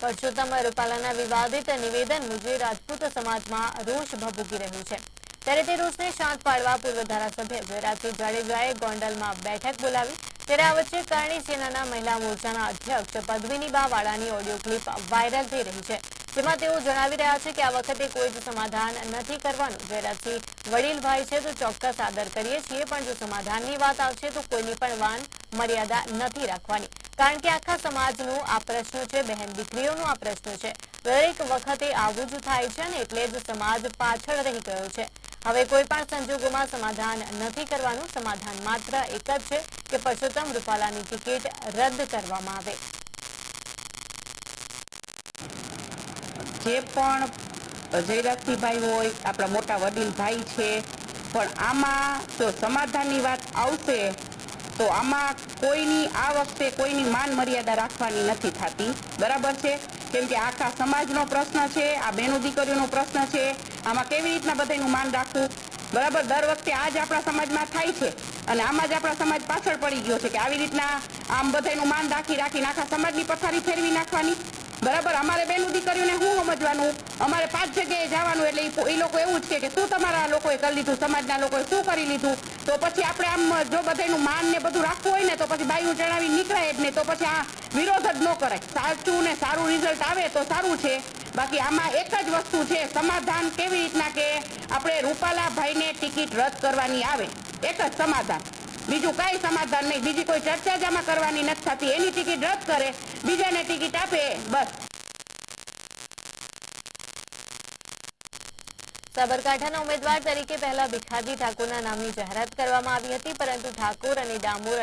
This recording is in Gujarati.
પરસોત્તમ રૂપાલાના વિવાદિત નિવેદન મુજબ રાજપૂત સમાજમાં રોષ ભભૂકી રહ્યું છે. ત્યારે તે રોષને શાંત પાડવા પૂર્વ ધારાસભ્ય જયરાજસિંહ જાડેજાએ ગોંડલમાં બેઠક બોલાવી. ત્યારે આ વચ્ચે કરણી સેનાના મહિલા મોરચાના અધ્યક્ષ પદ્મિનીબા વાળાની ઓડિયો ક્લિપ વાયરલ થઈ રહી છે. જેમાં તેઓ જણાવી રહ્યા છે કે આ વખતે કોઈ જ સમાધાન નથી કરવાનું. જયરાજસિંહ વડીલભાઈ છે તો ચોક્કસ આદર કરીએ છીએ, પણ જો સમાધાનની વાત આવશે તો કોઈની પણ વાન મર્યાદા નથી રાખવાની. કારણ કે આખા સમાજનું આ પ્રશ્ન છે, બહેન દીકરીઓનો આ પ્રશ્ન છે. દરેક વખતે આવું જ થાય છે ને એટલે જ સમાજ પાછળ રહી ગયો છે. હવે કોઈ પણ સંજોગોમાં સમાધાન નથી કરવાનું, સમાધાન માત્ર એક જ છે કે પરસોત્તમ રૂપાલાની ટિકિટ રદ કરવામાં આવે. જે પણ જયરાજસિંહભાઈ હોય, આપણા મોટા વડીલ ભાઈ છે, પણ આમાં જો સમાધાનની વાત આવશે તો આમાં કોઈની આ વખતે કોઈની માન મર્યાદા રાખવાની નથી થતી. બરાબર છે? કેમ કે આખા સમાજનો પ્રશ્ન છે, આ બેનો દીકરીઓનો પ્રશ્ન છે, આમાં કેવી રીતના બધાનું માન રાખવું? બરાબર? દર વખતે આ જ આપણા સમાજમાં થાય છે. અને આમાં જ આપણા સમાજ પાછળ પડી ગયો છે કે આવી રીતના આમ બધાનું માન રાખી રાખીને આખા સમાજની પથારી ફેરવી નાખવાની? બરાબર? અમારે બેનું દીકરીઓને શું સમજવાનું? અમારે પાંચ જગ્યાએ જવાનું એટલે ઈ લોકો એવું જ કે શું તમારા લોકોએ કરી લીધું, સમાજના લોકોએ શું કરી લીધું? તો પછી આપણે આમ જો બધાનું માન ને બધું રાખવું હોય ને તો પછી બાયું જણાવી નીકળાય જ નહીં તો પછી આ વિરોધ જ ન કરાય. સાચું ને સારું રિઝલ્ટ આવે તો સારું છે. બાકી આમાં એક જ વસ્તુ છે, સમાધાન કેવી રીતના કે આપણે રૂપાલા ભાઈને ટિકિટ રદ કરવાની આવે. એક જ સમાધાન. બીજું કાંઈ સમાધાન નહીં. બીજી કોઈ ચર્ચા જ કરવાની નથી થતી. એની ટિકિટ રદ કરે, બીજાને ટિકિટ આપે, બસ. સાબરકાંઠાના ઉમેદવાર તરીકે પહેલા ભિખાજી ઠાકોરના નામની જાહેરાત કરવામાં આવી હતી, પરંતુ ઠાકોર અને ડામોર